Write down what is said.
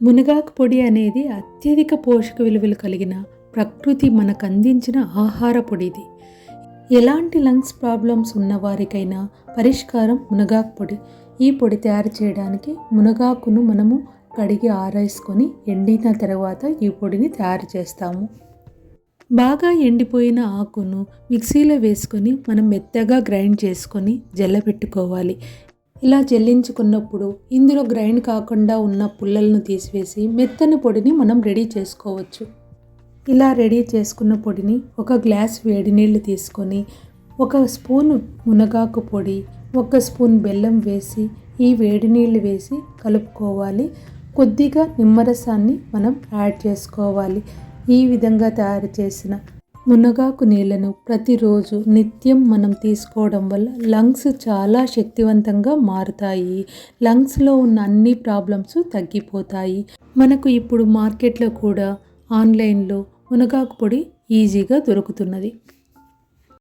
మునగాకు పొడి అనేది అత్యధిక పోషక విలువలు కలిగిన ప్రకృతి మనకు అందించిన ఆహార పొడిది. ఎలాంటి లంగ్స్ ప్రాబ్లమ్స్ ఉన్న వారికైనా పరిష్కారం మునగాకు పొడి. ఈ పొడి తయారు చేయడానికి మునగాకును మనము కడిగి ఆరేసుకొని ఎండిన తర్వాత ఈ పొడిని తయారు చేస్తాము. బాగా ఎండిపోయిన ఆకును మిక్సీలో వేసుకొని మనం మెత్తగా గ్రైండ్ చేసుకొని జల్లబెట్టుకోవాలి ఇలా జల్లించుకున్నప్పుడు ఇందులో గ్రైండ్ కాకుండా ఉన్న పుల్లలను తీసివేసి మెత్తని పొడిని మనం రెడీ చేసుకోవచ్చు. ఇలా రెడీ చేసుకున్న పొడిని ఒక గ్లాస్ వేడి నీళ్ళు తీసుకొని ఒక స్పూన్ మునగాకు పొడి ఒక స్పూన్ బెల్లం వేసి ఈ వేడి నీళ్ళు వేసి కలుపుకోవాలి. కొద్దిగా నిమ్మరసాన్ని మనం యాడ్ చేసుకోవాలి. ఈ విధంగా తయారు చేసిన మునగాకు నీళ్ళను ప్రతిరోజు నిత్యం మనం తీసుకోవడం వల్ల లంగ్స్ చాలా శక్తివంతంగా మారుతాయి. లంగ్స్లో ఉన్న అన్ని ప్రాబ్లమ్స్ తగ్గిపోతాయి. మనకు ఇప్పుడు మార్కెట్లో కూడా ఆన్లైన్లో మునగాకు పొడి ఈజీగా దొరుకుతున్నది.